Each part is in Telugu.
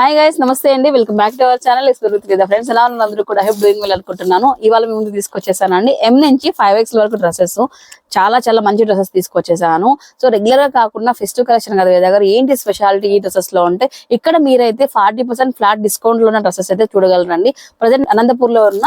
హాయ్ గైస్ నమస్తే అండి. Welcome back to our channel friends ఎలా ఉన్నారు అందరూ కూడా? హెప్ డూయింగ్ వెళ్ళి అనుకుంటున్నాను. ఇవాళ మీ ముందు తీసుకొచ్చేసానండి ఎం నుంచి ఫైవ్ ఎక్స్ వరకు డ్రెస్సెస్ చాలా చాలా మంచి డ్రెస్సెస్ తీసుకొచ్చేసాను. సో రెగ్యులర్గా కాకుండా ఫెస్టివ్ కలెక్షన్ కదా దగ్గర. ఏంటి స్పెషాలిటీ ఈ డ్రెస్సెస్లో ఉంటే ఇక్కడ మీరైతే ఫార్టీ పర్సెంట్ ఫ్లాట్ డిస్కౌంట్లో ఉన్న డ్రెస్సెస్ అయితే చూడగలరండి. ప్రజెంట్ అనంతపూర్లో ఉన్న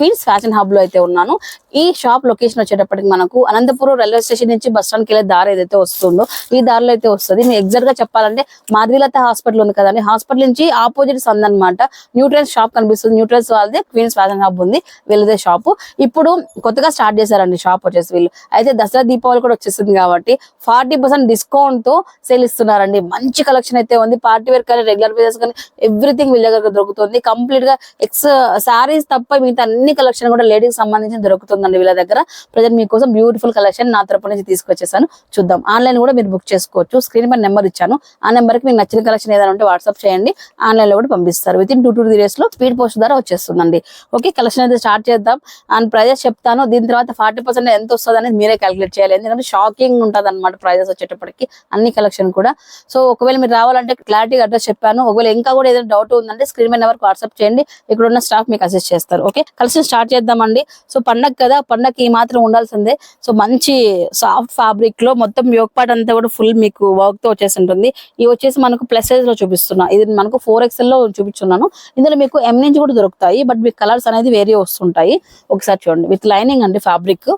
క్వీన్స్ ఫ్యాషన్ హబ్లో అయితే ఉన్నాను. ఈ షాప్ లొకేషన్ వచ్చేటప్పటికి మనకు అనంతపురం రైల్వే స్టేషన్ నుంచి బస్ స్టాండ్కి వెళ్ళే దారి ఏదైతే వస్తుందో ఈ దారిలో అయితే వస్తుంది. నేను ఎగ్జాక్ట్గా చెప్పాలంటే మాధవీలత హాస్పిటల్ ఉంది కదండి. హాస్పిటల్ నుంచి ఆపోజిట్ సంద్ అనమాట న్యూట్రల్స్ షాప్ కనిపిస్తుంది. న్యూట్రల్స్ వాళ్ళది క్వీన్స్ ఫ్యాషన్ హబ్ ఉంది. వీళ్ళదే షాప్. ఇప్పుడు కొత్తగా స్టార్ట్ చేశారండి షాప్ వచ్చేసి వీళ్ళు. అయితే దసరా దీపావళి కూడా వచ్చేసింది కాబట్టి ఫార్టీ పర్సెంట్ డిస్కౌంట్తో సేల్ ఇస్తున్నారండి. మంచి కలెక్షన్ అయితే ఉంది. పార్టీ వేర్ కానీ రెగ్యులర్ వేర్స్ కానీ ఎవ్రీథింగ్ వీళ్ళ దగ్గర దొరుకుతుంది. కంప్లీట్గా ఎక్స్ సారీస్ తప్ప మిగతా అన్ని కలెక్షన్ కూడా లేడీకి సంబంధించి దొరుకుతుందండి వీళ్ళ దగ్గర. ప్రజెంట్ మీకోసం బ్యూటిఫుల్ కలెక్షన్ నా తరపు నుంచి తీసుకొచ్చేసాను. చూద్దాం. ఆన్లైన్ కూడా మీరు బుక్ చేసుకోవచ్చు. స్క్రీన్ పై నెంబర్ ఇచ్చాను. ఆ నెంబర్కి మీకు నచ్చిన కలెక్షన్ ఏదైనా ఉంటే వాట్సాప్ చేయండి. ఆన్లైన్లో కూడా పంపిస్తారు. Within two two three డేస్లో స్పీడ్ పోస్ట్ ద్వారా వచ్చేస్తుందండి. ఓకే కలెక్షన్ అయితే స్టార్ట్ చేద్దాం. అండ్ ప్రైజెస్ చెప్తాను. దీని తర్వాత ఫార్టీ పర్సెంట్ ఎంత వస్తుంది అనేది మీరే క్యాలిక్యులేట్ చేయాలి. ఎందుకంటే షాకింగ్ ఉంటుంది అనమాట ప్రైజెస్ వచ్చేటప్పటికి. అన్ని కలెక్షన్ కూడా. సో ఒకవేళ మీరు రావాలంటే క్లారిటీగా అడ్రస్ చెప్పాను. ఒకవేళ ఇంకా కూడా ఏదైనా డౌట్ ఉందంటే స్క్రీన్ మీద నెంబర్ వాట్సాప్ చేయండి. ఇక్కడ ఉన్న స్టాఫ్ మీకు అసెస్ట్ చేస్తారు. ఓకే కలెక్షన్ స్టార్ట్ చేద్దామండి. సో పండగ కదా పండగకి ఈ మాత్రం ఉండాల్సిందే. సో మంచి సాఫ్ట్ ఫ్యాబ్రిక్లో మొత్తం యోగ్ పార్ట్ అంతా కూడా ఫుల్ మీకు వర్క్తో వచ్చేసి ఉంటుంది. ఇవి వచ్చేసి మనకు ప్లస్ సైజ్లో చూపిస్తున్నా. ఇది మనకు ఫోర్ ఎక్స్ఎల్లో చూపించున్నాను. ఇందులో మీకు ఎం నుంచి కూడా దొరుకుతాయి బట్ మీకు కలర్స్ అనేది వేరే వస్తుంటాయి. ఒకసారి చూడండి. విత్ లైనింగ్ అండి ఫ్యాబ్రిక్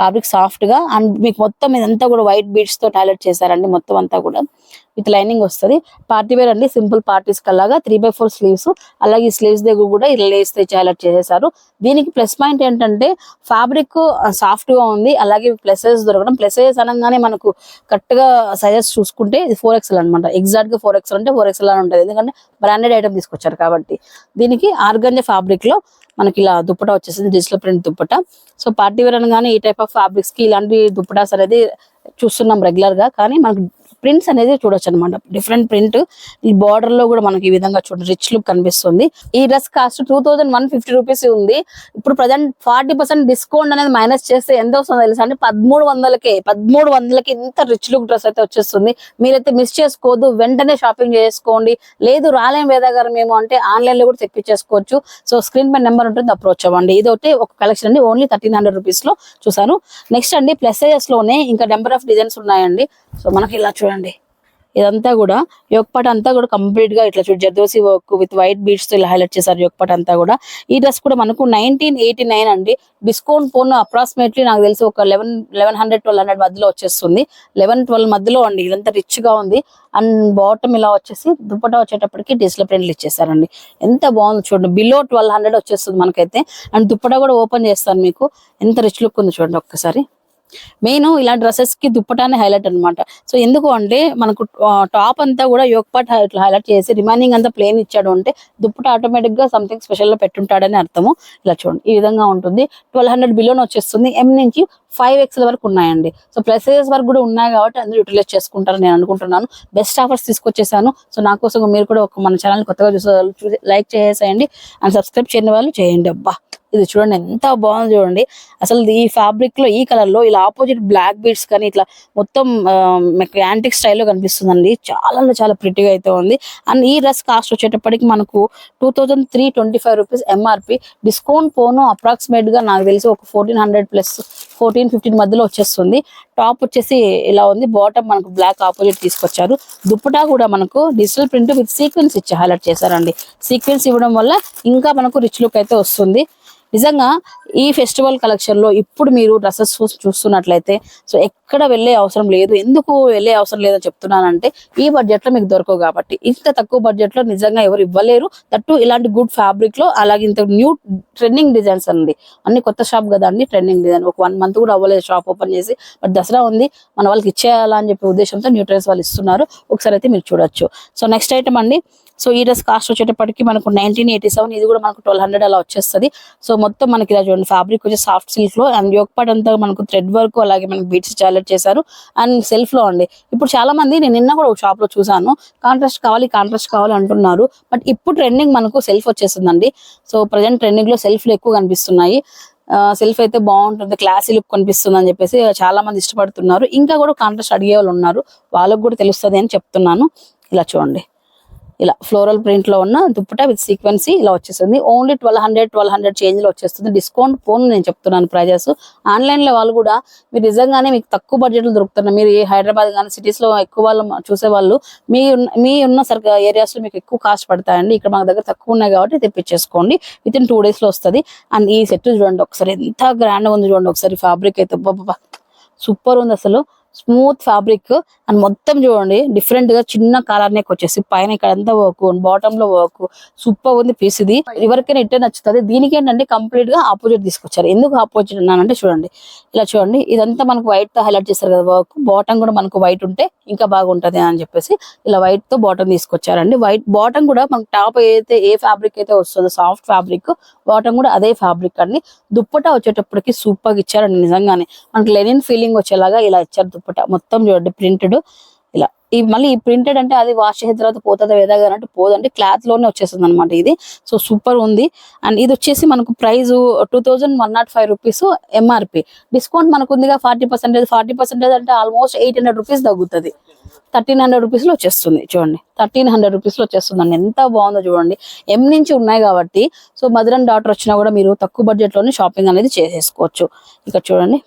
ఫ్యాబ్రిక్ సాఫ్ట్గా అండ్ మీకు మొత్తం ఇదంతా కూడా వైట్ బీడ్స్తో హైలైట్ చేశారండి మొత్తం అంతా కూడా. విత్ లైనింగ్ వస్తుంది. పార్టీ వేర్ అండి సింపుల్ పార్టీస్ కల్లాగా త్రీ బై ఫోర్ స్లీవ్స్. అలాగే ఈ స్లీవ్స్ దగ్గర కూడా ఇలా లేస్ తెచ్చి హైలైట్ చేసేసారు. దీనికి ప్లస్ పాయింట్ ఏంటంటే ఫ్యాబ్రిక్ సాఫ్ట్గా ఉంది. అలాగే ప్లస్ సైజ్ దొరకడం. ప్లస్ సైజ్ అనగానే మనకు కరెక్ట్గా సైజెస్ చూసుకుంటే ఇది ఫోర్ ఎక్స్ఎల్ అనమాట ఎగ్జాక్ట్గా ఫోర్ ఎక్స్ఎల్ అంటే ఫోర్ ఎక్స్ఎల్ అని ఉంటుంది. ఎందుకంటే బ్రాండెడ్ ఐటమ్ తీసుకొచ్చారు కాబట్టి. దీనికి ఆర్గంజ ఫ్యాబ్రిక్లో మనకి ఇలా దుప్పట వచ్చేసింది digital print dupatta. So party wear అనగానే ఈ టైప్ ఆఫ్ ఫ్యాబ్రిక్స్కి ఇలాంటి దుప్పటాస్ అనేది చూస్తున్నాం రెగ్యులర్గా. కానీ మనకు ప్రింట్స్ అనేది చూడొచ్చు అనమాట డిఫరెంట్ ప్రింట్ ఈ బార్డర్లో కూడా మనకి ఈ విధంగా చూడండి రిచ్ లుక్ కనిపిస్తుంది. ఈ dress cost two thousand one fifty rupees ఉంది. ఇప్పుడు ప్రజెంట్ ఫార్టీ పర్సెంట్ డిస్కౌంట్ అనేది మైనస్ చేస్తే ఎంత వస్తుందో తెలుసా అంటే పదమూడు వందలకే పదమూడు వందలకి ఇంత రిచ్ లుక్ డ్రెస్ అయితే వచ్చేస్తుంది. మీరైతే మిస్ చేసుకోవద్దు. వెంటనే షాపింగ్ చేసుకోండి. లేదు రాలేం వేదా గారు మేము అంటే ఆన్లైన్లో కూడా తెప్పించేసుకోవచ్చు. సో స్క్రీన్ పై నెంబర్ ఉంటుంది అప్రోచ్ అవ్వండి. ఇది ఒకటి ఒక కలెక్షన్ అండి. ఓన్లీ థర్టీన్ హండ్రెడ్ రూపీస్లో చూసాను. నెక్స్ట్ అండి ప్లస్ సైజెస్లోనే ఇంకా నెంబర్ ఆఫ్ డిజైన్స్ ఉన్నాయండి. సో మనకి ఇలా చూడండి. ఇదంతా కూడా యోగపాట అంతా కూడా కంప్లీట్గా ఇట్లా చూడు జర్దోసి వర్క్ విత్ వైట్ బీడ్స్తో ఇలా హైలైట్ చేశారు యోగపాట అంతా కూడా. ఈ డ్రెస్ కూడా మనకు నైన్టీన్ ఎయిటీ నైన్ అండి. డిస్కౌంట్ ఫోన్ అప్రాక్సిమేట్లీ నాకు తెలిసి ఒక eleven eleven hundred twelve hundred మధ్యలో వచ్చేస్తుంది. లెవెన్ ట్వెల్వ్ మధ్యలో అండి. ఇదంతా రిచ్గా ఉంది. అండ్ బాటమ్ ఇలా వచ్చేసి దుప్పటా వచ్చేటప్పటికి డిజిటల్ ప్రింట్లు ఇచ్చేసారండి ఎంత బాగుంది చూడండి. బిలో ట్వెల్వ్ హండ్రెడ్ వచ్చేస్తుంది మనకైతే. అండ్ దుప్పటా కూడా ఓపెన్ చేస్తాను మీకు. ఎంత రిచ్ లుక్ ఉంది చూడండి ఒక్కసారి. మెయిన్ ఇలా డ్రెస్సెస్కి దుప్పటాన్ని హైలైట్ అన్నమాట. సో ఎందుకు అంటే మనకు టాప్ అంతా కూడా యోగపాట్ ఇట్లా హైలైట్ చేసి రిమైనింగ్ అంతా ప్లేన్ ఇచ్చాడు అంటే దుప్పట ఆటోమేటిక్గా సంథింగ్ స్పెషల్లో పెట్టుంటాడని అర్థము. ఇలా చూడండి. ఈ విధంగా ఉంటుంది. ట్వెల్వ్ హండ్రెడ్ బిలోన్ వచ్చేస్తుంది. ఎం నుంచి ఫైవ్ ఎక్స్ల వరకు ఉన్నాయండి. సో ప్లస్ సైజెస్ వరకు కూడా ఉన్నాయి కాబట్టి అందరూ యూటిలైజ్ చేసుకుంటారని నేను అనుకుంటున్నాను. Best offers తీసుకొచ్చేసాను. సో నా కోసం మీరు కూడా ఒక మన ఛానల్ కొత్తగా చూసే లైక్ చేసేయండి. అండ్ సబ్స్క్రైబ్ చేయని వాళ్ళు చేయండి. అబ్బా! ఇది చూడండి ఎంత బాగుంది చూడండి. అసలు ఈ ఫ్యాబ్రిక్లో ఈ కలర్లో ఇలా ఆపోజిట్ బ్లాక్ బీడ్స్ కానీ ఇట్లా మొత్తం యాంటిక్ స్టైల్లో కనిపిస్తుందండి. చాలా అంటే చాలా ప్రిటీగా అయితే ఉంది. అండ్ ఈ డ్రెస్ కాస్ట్ వచ్చేటప్పటికి మనకు two thousand three twenty five rupees MRP discount పోను అప్రాక్సిమేట్గా నాకు తెలిసి ఒక fourteen hundred plus fourteen fifteen మధ్యలో వచ్చేస్తుంది. టాప్ వచ్చేసి ఇలా ఉంది. బాటమ్ మనకు బ్లాక్ ఆపోజిట్ తీసుకొచ్చారు. దుప్పటా కూడా మనకు డిజిటల్ ప్రింట్ విత్ సీక్వెన్స్ ఇచ్చి హైలైట్ చేశారండి. సీక్వెన్స్ ఇవ్వడం వల్ల ఇంకా మనకు రిచ్ లుక్ అయితే వస్తుంది. నిజంగా ఈ ఫెస్టివల్ కలెక్షన్లో ఇప్పుడు మీరు డ్రెస్సెస్ చూస్తున్నట్లయితే సో ఎక్కడ వెళ్ళే అవసరం లేదు. ఎందుకు వెళ్ళే అవసరం లేదని చెప్తున్నానంటే ఈ బడ్జెట్లో మీకు దొరకవు కాబట్టి. ఇంత తక్కువ బడ్జెట్లో నిజంగా ఎవరు ఇవ్వలేరు. దట్టు ఇలాంటి గుడ్ ఫ్యాబ్రిక్లో అలాగే ఇంత న్యూ ట్రెండింగ్ డిజైన్స్ అనేది అన్ని కొత్త షాప్ కదా అండి ట్రెండింగ్ డిజైన్ ఒక వన్ మంత్ కూడా అవ్వలేదు షాప్ ఓపెన్ చేసి. బట్ దసరా ఉంది మన వాళ్ళకి ఇచ్చేయాలని అని చెప్పే ఉద్దేశంతో న్యూ ట్రెండ్స్ వాళ్ళు ఇస్తున్నారు. ఒకసారి అయితే మీరు చూడొచ్చు. సో నెక్స్ట్ ఐటమ్ అండి. సో ఈ డ్రెస్ కాస్ట్ వచ్చేటప్పటికి మనకు నైన్టీన్ ఎయిటీ సెవెన్ ఇది కూడా మనకు ట్వెల్వ్ హండ్రెడ్ అలా వచ్చేస్తుంది. సో మొత్తం మనకి ఇలా చూడండి ఫ్యాబ్రిక్ వచ్చి సాఫ్ట్ సిల్క్లో అండ్ యోగపాట్ అంతా మనకు థ్రెడ్ వర్క్ అలాగే మనకి బీట్స్ చాలెట్ చేశారు. అండ్ సెల్ఫ్లో అండి. ఇప్పుడు చాలా మంది నేను నిన్న కూడా ఒక షాప్లో చూసాను కాంట్రాస్ట్ కావాలి కాంట్రాస్ట్ కావాలి అంటున్నారు. బట్ ఇప్పుడు ట్రెండింగ్ మనకు సెల్ఫ్ వచ్చేసిందండి సో ప్రజెంట్ ట్రెండింగ్లో సెల్ఫ్లు ఎక్కువ కనిపిస్తున్నాయి. సెల్ఫ్ అయితే బాగుంటుంది క్లాసీ లుక్ కనిపిస్తుంది అని చెప్పేసి చాలా మంది ఇష్టపడుతున్నారు. ఇంకా కూడా కాంట్రాస్ట్ అడిగే వాళ్ళు ఉన్నారు. వాళ్ళకు కూడా తెలుస్తుంది అని చెప్తున్నాను. ఇలా చూడండి. ఇలా ఫ్లోరల్ ప్రింట్లో ఉన్న దుప్పట విత్ సీక్వెన్సీ ఇలా వచ్చేస్తుంది. Only twelve hundred twelve hundred చేంజ్లో వచ్చేస్తుంది. డిస్కౌంట్ ఫోన్ నేను చెప్తున్నాను ప్రైజెస్. ఆన్లైన్లో వాళ్ళు కూడా మీరు నిజంగానే మీకు తక్కువ బడ్జెట్లో దొరుకుతున్నారు మీరు ఈ హైదరాబాద్ కానీ సిటీస్లో ఎక్కువ వాళ్ళు చూసే వాళ్ళు మీ మీ ఉన్న సరిగ్గా ఏరియాస్లో మీకు ఎక్కువ కాస్ట్ పడతాయండి. ఇక్కడ మా దగ్గర తక్కువ ఉన్నాయి కాబట్టి తెప్పించేసుకోండి. విత్ ఇన్ టూ డేస్లో వస్తుంది. అండ్ ఈ సెట్ చూడండి ఒకసారి ఎంత గ్రాండ్ ఉంది చూడండి ఒకసారి. ఫ్యాబ్రిక్ అయితే సూపర్ ఉంది అసలు. స్మూత్ ఫ్యాబ్రిక్ అండ్ మొత్తం చూడండి డిఫరెంట్గా చిన్న కాలర్ నెక్ వచ్చేసి పైన ఇక్కడ అంతా వర్క్ బాటమ్లో వర్క్ సూపర్ ఉంది పీస్ ఇది. ఎవరికైనా ఇట్టే నచ్చుతుంది. దీనికి ఏంటంటే కంప్లీట్గా ఆపోజిట్ తీసుకొచ్చారు. ఎందుకు ఆపోజిట్ అన్నానంటే చూడండి ఇలా చూడండి ఇదంతా మనకు వైట్తో హైలైట్ చేస్తారు కదా వర్క్ బాటమ్ కూడా మనకు వైట్ ఉంటే ఇంకా బాగుంటది అని చెప్పేసి ఇలా వైట్తో బాటమ్ తీసుకొచ్చారండి. వైట్ బాటమ్ కూడా మనకు టాప్ ఏదైతే ఏ ఫ్యాబ్రిక్ అయితే వస్తుందో సాఫ్ట్ ఫ్యాబ్రిక్ బాటమ్ కూడా అదే ఫ్యాబ్రిక్ అండి. దుప్పటా వచ్చేటప్పటికి సూపర్గా ఇచ్చారండి నిజంగానే. మనకి లెనిన్ ఫీలింగ్ వచ్చేలాగా ఇలా ఇచ్చారు దుప్పట. మొత్తం చూడండి ప్రింటెడ్ ఇలా ఈ మళ్ళీ ఈ ప్రింటెడ్ అంటే అది వాష్ చేసిన తర్వాత పోతుందా వేదా అంటే పోదంటే క్లాత్లోనే వచ్చేస్తుంది అనమాట ఇది. సో సూపర్ ఉంది. అండ్ ఇది వచ్చేసి మనకు price two thousand one nought five rupees MRP discount మనకు ఉందిగా ఫార్టీ పర్సెంటేజ్ ఫార్టీ పర్సెంటేజ్ అంటే ఆల్మోస్ట్ ఎయిట్ హండ్రెడ్ రూపీస్ తగ్గుతుంది. థర్టీన్ హండ్రెడ్ రూపీస్లో వచ్చేస్తుంది చూడండి. థర్టీన్ హండ్రెడ్ రూపీస్లో వచ్చేస్తుంది అండి ఎంత బాగుందో చూడండి. ఎం నుంచి ఉన్నాయి కాబట్టి సో మదర్ అండ్ డాటర్ వచ్చినా కూడా మీరు తక్కువ బడ్జెట్లోనే షాపింగ్ అనేది చేసేసుకోవచ్చు. ఇక్కడ చూడండి.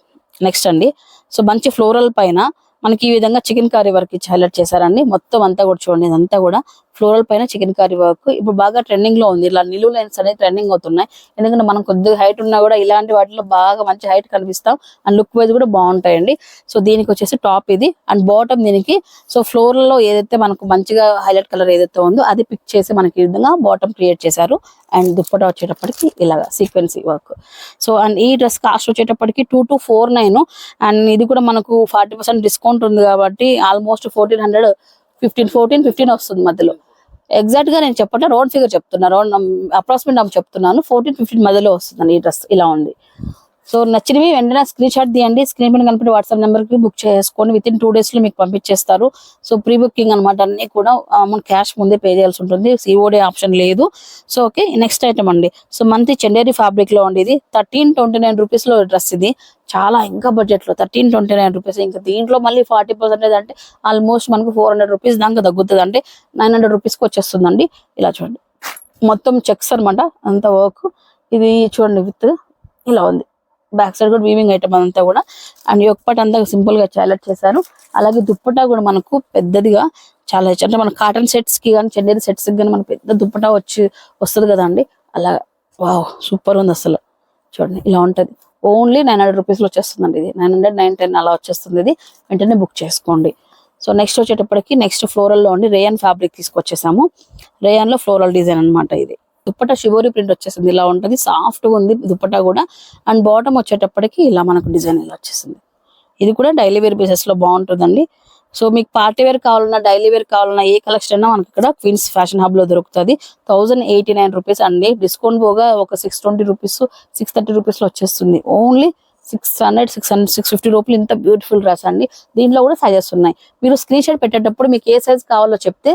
నెక్స్ట్ అండి. సో మంచి ఫ్లోరల్ పైన మనకి ఈ విధంగా చికెన్ కర్రీ వర్క్ హైలైట్ చేశారండి. మొత్తం అంతా కూడా చూడండి ఇదంతా కూడా ఫ్లోరల్ పైన చికెన్ కర్రీ వర్క్. ఇప్పుడు బాగా ట్రెండింగ్లో ఉంది. ఇలా నిలువు లైన్స్ అనేది ట్రెండింగ్ అవుతున్నాయి. ఎందుకంటే మనం కొద్దిగా హైట్ ఉన్నా కూడా ఇలాంటి వాటిలో బాగా మంచి హైట్ కనిపిస్తాం. అండ్ లుక్ వైజ్ కూడా బాగుంటాయండి. సో దీనికి వచ్చేసి టాప్ ఇది. అండ్ బాటమ్ దీనికి. సో ఫ్లోర్లో ఏదైతే మనకు మంచిగా హైలైట్ కలర్ ఏదైతే ఉందో అది పిక్ చేసి మనకి ఈ విధంగా బాటమ్ క్రియేట్ చేశారు. అండ్ దుప్పట వచ్చేటప్పటికి ఇలాగా సీక్వెన్సీ వర్క్ సో అండ్ ఈ డ్రెస్ కాస్ట్ వచ్చేటప్పటికి two two four nine and ఇది కూడా మనకు ఫార్టీ పర్సెంట్ డిస్కౌంట్ ఉంది కాబట్టి almost fourteen hundred fifteen fourteen fifteen వస్తుంది మధ్యలో. ఎగ్జాక్ట్గా నేను చెప్పట్లే రౌండ్ ఫిగర్ చెప్తున్నా రౌండ్ అప్రాక్సిమేట్ నాకు చెప్తున్నాను. ఫోర్టీన్ ఫిఫ్టీన్ మధ్యలో వస్తుంది ఈ డ్రెస్ ఇలా ఉంది. సో నచ్చినవి వెంటనే స్క్రీన్ షాట్ తీయండి. స్క్రీన్ పైన కనిపెట్టి వాట్సాప్ నెంబర్కి బుక్ చేసుకొని విత్ ఇన్ టూ డేస్లో మీకు పంపించేస్తారు. సో ప్రీ బుకింగ్ అనమాట అన్ని కూడా అమౌంట్ మనం క్యాష్ ముందే పే చేయాల్సి ఉంటుంది. సిఓడి ఆప్షన్ లేదు. సో ఓకే నెక్స్ట్ ఐటమ్ అండి. సో మంత్ చెండేరి ఫ్యాబ్రిక్లో ఉండేది థర్టీన్ ట్వంటీ నైన్ రూపీస్లో డ్రెస్ ఇది. చాలా ఇంకా బడ్జెట్లో థర్టీన్ ట్వంటీ నైన్ రూపీస్ ఇంకా దీంట్లో మళ్ళీ ఫార్టీ పర్సెంటేజ్ అంటే ఆల్మోస్ట్ మనకు ఫోర్ హండ్రెడ్ రూపీస్ దాకా తగ్గుతుంది. అంటే నైన్ హండ్రెడ్ రూపీస్కి వచ్చేస్తుందండి. ఇలా చూడండి. మొత్తం చెక్స్ అనమాట అంత వర్క్ ఇది చూడండి విత్. ఇలా ఉంది. బ్యాక్ సైడ్ కూడా వీవింగ్ ఐటమ్ అంతా కూడా. అండ్ ఒక్కటి అంతా సింపుల్గా హైలైట్ చేశారు. అలాగే దుప్పటా కూడా మనకు పెద్దదిగా చాలా ఇచ్చారు. అంటే మన కాటన్ సెట్స్కి కానీ చెన్నైరి సెట్స్కి కానీ మనకు పెద్ద దుప్పటా వచ్చి వస్తుంది కదా అండి. అలా వావ్ సూపర్ ఉంది అసలు. చూడండి ఇలా ఉంటది. ఓన్లీ నైన్ హండ్రెడ్ రూపీస్లో వచ్చేస్తుందండి ఇది. నైన్ హండ్రెడ్ నైన్ టెన్ అలా వచ్చేస్తుంది ఇది. వెంటనే బుక్ చేసుకోండి. సో నెక్స్ట్ వచ్చేటప్పటికి నెక్స్ట్ ఫ్లోరల్లో ఉండి రేయన్ ఫ్యాబ్రిక్ తీసుకొచ్చేసాము. రేయన్లో ఫ్లోరల్ డిజైన్ అన్నమాట ఇది. దుప్పట షివోరి ప్రింట్ వచ్చేసింది. ఇలా ఉంటుంది. సాఫ్ట్గా ఉంది దుప్పట కూడా. అండ్ బాటమ్ వచ్చేటప్పటికి ఇలా మనకు డిజైన్ ఇలా వచ్చేసింది. ఇది కూడా డైలీ వేర్ బేసెస్లో బాగుంటుందండి. సో మీకు పార్టీ వేర్ కావాలన్నా డైలీ వేర్ కావాలన్నా ఏ కలెక్షన్ అయినా మనకి ఇక్కడ క్వీన్స్ ఫ్యాషన్ హబ్లో దొరుకుతుంది. థౌసండ్ ఎయిటీ నైన్ రూపీస్ అండి. డిస్కౌంట్ పోగా ఒక six twenty rupees six thirty రూపీస్లో వచ్చేస్తుంది. Only six hundred six hundred six fifty రూపీలు ఇంత బ్యూటిఫుల్ డ్రెస్ అండి. దీంట్లో కూడా సైజెస్ ఉన్నాయి. మీరు స్క్రీన్ షాట్ పెట్టేటప్పుడు మీకు ఏ సైజ్ కావాలో చెప్తే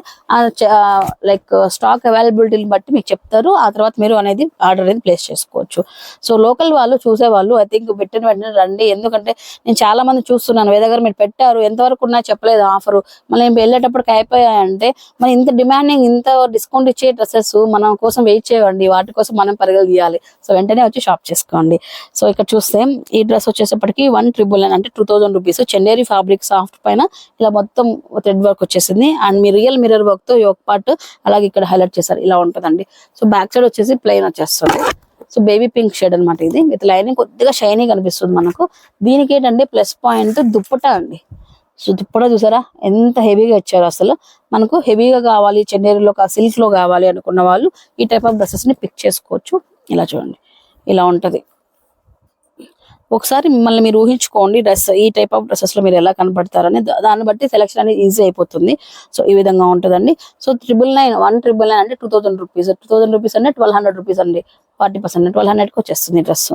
లైక్ స్టాక్ అవైలబిలిటీని బట్టి మీకు చెప్తారు. ఆ తర్వాత మీరు అనేది ఆర్డర్ అనేది ప్లేస్ చేసుకోవచ్చు. సో లోకల్ వాళ్ళు చూసే వాళ్ళు ఐ థింక్ పెట్టిన వెంటనే రండి. ఎందుకంటే నేను చాలా మంది చూస్తున్నాను. మీ దగ్గర మీరు పెట్టారు. ఎంతవరకు ఉన్నా చెప్పలేదు ఆఫర్. మళ్ళీ వెళ్ళేటప్పటికి అయిపోయాయంటే మరి ఇంత డిమాండింగ్ ఇంత డిస్కౌంట్ ఇచ్చే డ్రెస్సెస్ మన కోసం వెయిట్ చేయండి. వాటి కోసం మనం పరుగులు తీయాలి సో వెంటనే వచ్చి షాప్ చేసుకోండి. సో ఇక్కడ చూస్తే ఈ డ్రెస్ వచ్చేసప్పటికి వన్ ట్రిబుల్ నైన్ అంటే two thousand rupees. Chanderi fabric soft పైన ఇలా మొత్తం థ్రెడ్ వర్క్ వచ్చేసింది. అండ్ మీ రియల్ మిర్రర్ వర్క్తో ఒక పార్ట్ అలాగే ఇక్కడ హైలైట్ చేశారు. ఇలా ఉంటుందండి. సో బ్యాక్ సైడ్ వచ్చేసి ప్లెయిన్ వచ్చేస్తుంది. సో బేబీ పింక్ షేడ్ అన్నమాట ఇది. విత్ లైనింగ్ కొద్దిగా షైనీ కనిపిస్తుంది మనకు. దీనికి ఏంటంటే ప్లస్ పాయింట్ దుప్పట అండి. సో దుప్పట చూసారా? ఎంత హెవీగా ఇచ్చారు అసలు. మనకు హెవీగా కావాలి చెన్నేరిలో సిల్క్లో కావాలి అనుకున్న వాళ్ళు ఈ టైప్ ఆఫ్ డ్రెస్సెస్ని పిక్ చేసుకోవచ్చు. ఇలా చూడండి. ఇలా ఉంటది. ఒకసారి మిమ్మల్ని మీరు ఊహించుకోండి డ్రెస్ ఈ టైప్ ఆఫ్ డ్రెస్సెస్లో మీరు ఎలా కనపడతారని. దాన్ని బట్టి సెలెక్షన్ అనేది ఈజీ అయిపోతుంది. సో ఈ విధంగా ఉంటుందండి. So triple nine one triple nine అంటే two thousand rupees two thousand rupees అంటే ట్వెల్వ్ హండ్రెడ్ రూపీస్ అండి. ఫార్టీ పర్సెంట్ ట్వెల్వ్ హండ్రెడ్కి వచ్చేస్తుంది డ్రెస్.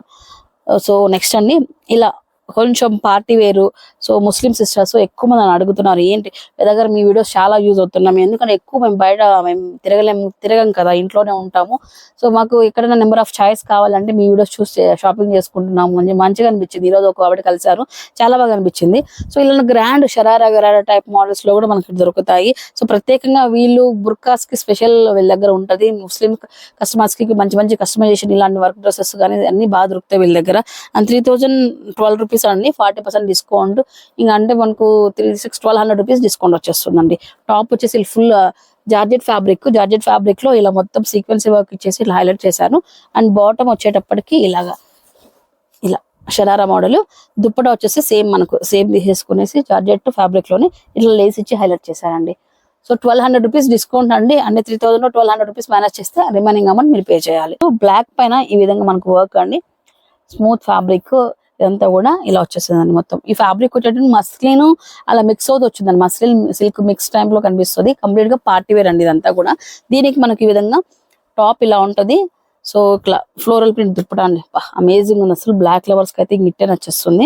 సో నెక్స్ట్ అండి ఇలా కొంచెం పార్టీ వేరు. సో ముస్లిం సిస్టర్స్ ఎక్కువ మంది అడుగుతున్నారు ఏంటి? దగ్గర మీ వీడియోస్ చాలా యూజ్ అవుతున్నాం. ఎందుకంటే ఎక్కువ మేము బయట మేము తిరగలేము తిరగం కదా ఇంట్లోనే ఉంటాము. సో మాకు ఎక్కడైనా నెంబర్ ఆఫ్ చాయిస్ కావాలంటే మీ వీడియోస్ చూసి షాపింగ్ చేసుకుంటున్నాము. అని మంచిగా అనిపించింది. ఈరోజు ఒక ఆవిడ కలిశారు. చాలా బాగా అనిపించింది. సో ఇలా గ్రాండ్ షరారా గరారా టైప్ మోడల్స్లో కూడా మనకి దొరుకుతాయి. సో ప్రత్యేకంగా వీళ్ళు బుర్కాస్కి స్పెషల్ వీళ్ళ దగ్గర ఉంటది. ముస్లిం కస్టమర్స్కి మంచి మంచి కస్టమైజేషన్ ఇలాంటి వర్క్ డ్రెస్సెస్ కానీ అన్ని బాగా దొరుకుతాయి వీళ్ళ దగ్గర. And three thousand twelve rupees అండి ఫార్టీ పర్సెంట్ డిస్కౌంట్ ఇంకా అంటే మనకు three six twelve hundred rupees discount వచ్చేస్తుందండి. టాప్ వచ్చేసి full uh, georgette fabric georgette ఫ్యాబ్రిక్లో ఇలా మొత్తం సీక్వెన్స్ వర్క్ ఇచ్చేసి ఇలా హైలైట్ చేశాను. అండ్ బాటమ్ వచ్చేటప్పటికి ఇలాగా ఇలా షరారా మోడల్ దుప్పట వచ్చేసి సేమ్ మనకు సేమ్ తీసేసుకునేసి జార్జెట్ ఫ్యాబ్రిక్లోని ఇట్లా లేస్ ఇచ్చి హైలైట్ చేశారండి. So twelve hundred rupees discount అండి. అంటే three thousand twelve hundred rupees manage చేస్తే రిమైనింగ్ అమౌంట్ మీరు పే చేయాలి. బ్లాక్ పైన ఈ విధంగా మనకు వర్క్ అండి. స్మూత్ ఫ్యాబ్రిక్ ఇదంతా కూడా ఇలా వచ్చేసిందండి మొత్తం. ఈ ఫ్యాబ్రిక్ వచ్చేటప్పుడు మస్లిన్ అలా మిక్స్ అవుతూ వచ్చిందండి. మస్లిన్ సిల్క్ మిక్స్ టైప్లో కనిపిస్తుంది. కంప్లీట్గా పార్టీ వేర్ అండి ఇదంతా కూడా. దీనికి మనకి ఈ విధంగా టాప్ ఇలా ఉంటది. సో ఇట్లా ఫ్లోరల్ ప్రింట్ దుప్పటా అండి. అమేజింగ్ ఉంది. అసలు బ్లాక్ లవర్స్ అయితే ఇంగిట్టే నచ్చేస్తుంది.